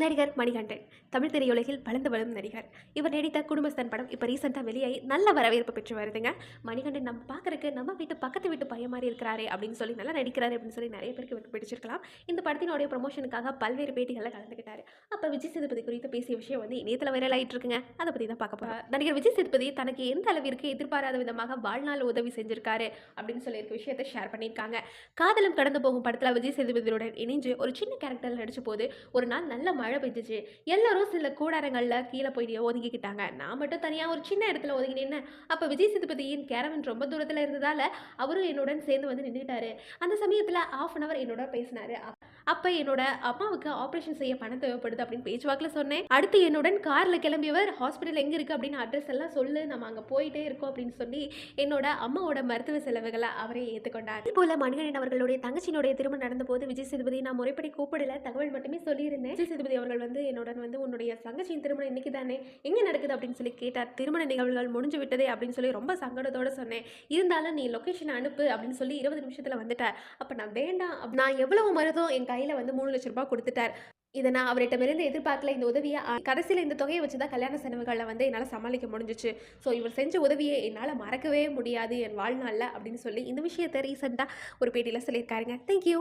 நடிகர் மணிகண்டன். தமிழ் திரையுலகில் வளர்ந்து வரும் நடிகர். இவர் நடித்த குடும்பஸ்தன் படம் இப்போ ரீசெண்டாக வெளியாகி நல்ல வரவேற்பு பெற்று வருதுங்க. மணிகண்டன் நம்ம பார்க்குறக்கு நம்ம வீட்டு பக்கத்து வீட்டு பையன் மாதிரி இருக்கிறாரே அப்படின்னு சொல்லி நல்லா நடிக்கிறாரு அப்படின்னு சொல்லி நிறைய பேருக்கு இவருக்கு பிடிச்சிருக்கலாம். இந்த படத்தினுடைய ப்ரொமோஷனுக்காக பல்வேறு பேட்டிகளில் கலந்துக்கிட்டாரு அப்போ விஜய் சேதுபதி குறித்து பேசிய விஷயம் வந்து இணையத்தில் வைரல் ஆகிட்டு இருக்குங்க அதை பற்றி தான் பார்க்க போகிறோம் நடிகர் விஜய் சேதுபதி தனக்கு எந்த அளவிற்கு எதிர்பாராத விதமாக வாழ்நாள் உதவி செஞ்சிருக்காரு அப்படின்னு சொல்லியிருக்க விஷயத்தை ஷேர் பண்ணியிருக்காங்க. காதலும் கடந்து போகும் படத்தில் விஜய் சேதுபதியுடன் இணைஞ்சு ஒரு சின்ன கேரக்டரில் நடிச்ச போது ஒரு நாள் நல்ல மழை பெஞ்சிச்சு எல்லாரும் சில கூடாரங்களில் கீழே போய் ஒதுங்கிக்கிட்டாங்க. நான் மட்டும் தனியாக ஒரு சின்ன இடத்துல ஒதுங்கி நின்னேன். அப்போ விஜய் சேதுபதியின் கேரவன் ரொம்ப தூரத்தில் இருந்ததால் அவரும் என்னுடன் சேர்ந்து வந்து நின்றுட்டாரு அந்த சமயத்தில் ஆஃப் அன் அவர் என்னோட பேசினாரு. அப்போ என்னோட அம்மாவுக்கு ஆப்ரேஷன் செய்ய பணம் தேவைப்படுது அப்படின்னு பேச்சுவாக்கில் சொன்னேன். அடுத்து என்னுடன் காரில் கிளம்பியவர் ஹாஸ்பிட்டல் எங்கே இருக்குது அப்படின்னு அட்ரஸ் எல்லாம் சொல்லு நம்ம அங்கே போயிட்டே இருக்கோம் அப்படின்னு சொல்லி என்னோட அம்மாவோட மருத்துவ செலவுகளை அவரே ஏற்றுக்கொண்டார் இது போல மணிகண்டன் அவர்களுடைய தங்கச்சியினுடைய திருமணம் நடந்தபோது விஜய் சேதுபதி நான் முறைப்படி கூப்பிடல தகவல் மட்டுமே சொல்லியிருந்தேன். விஜய் சேதுபதி அவர்கள் வந்து என் தங்கச்சியின் திருமணம் இன்னைக்கு தானே? எங்கே நடக்குது அப்படின்னு சொல்லி கேட்டார் திருமண நிகழ்வுகள் முடிஞ்சு விட்டதே அப்படின்னு சொல்லி ரொம்ப சங்கடத்தோட சொன்னேன். இருந்தாலும் நீ லொக்கேஷன் அனுப்பு அப்படின்னு சொல்லி இருபது நிமிஷத்தில் வந்துட்டார். அப்போ நான் வேண்டாம் நான் எவ்வளவு மருதும் என் கையில் வந்து மூணு லட்ச ரூபாய் கொடுத்துட்டார். இதை நான் அவர்கிட்டமிருந்து எதிர்பார்க்கல. இந்த உதவியை கடைசியில் இந்த தொகையை வச்சு தான் கல்யாண செலவுகளில் வந்து என்னால் சமாளிக்க முடிஞ்சிச்சு. ஸோ இவர் செஞ்ச உதவியை என்னால் மறக்கவே முடியாது என் வாழ்நாளில் அப்படின்னு சொல்லி இந்த விஷயத்தை ரீசெண்டாக ஒரு பேட்டியில் சொல்லியிருக்காருங்க. தேங்க்யூ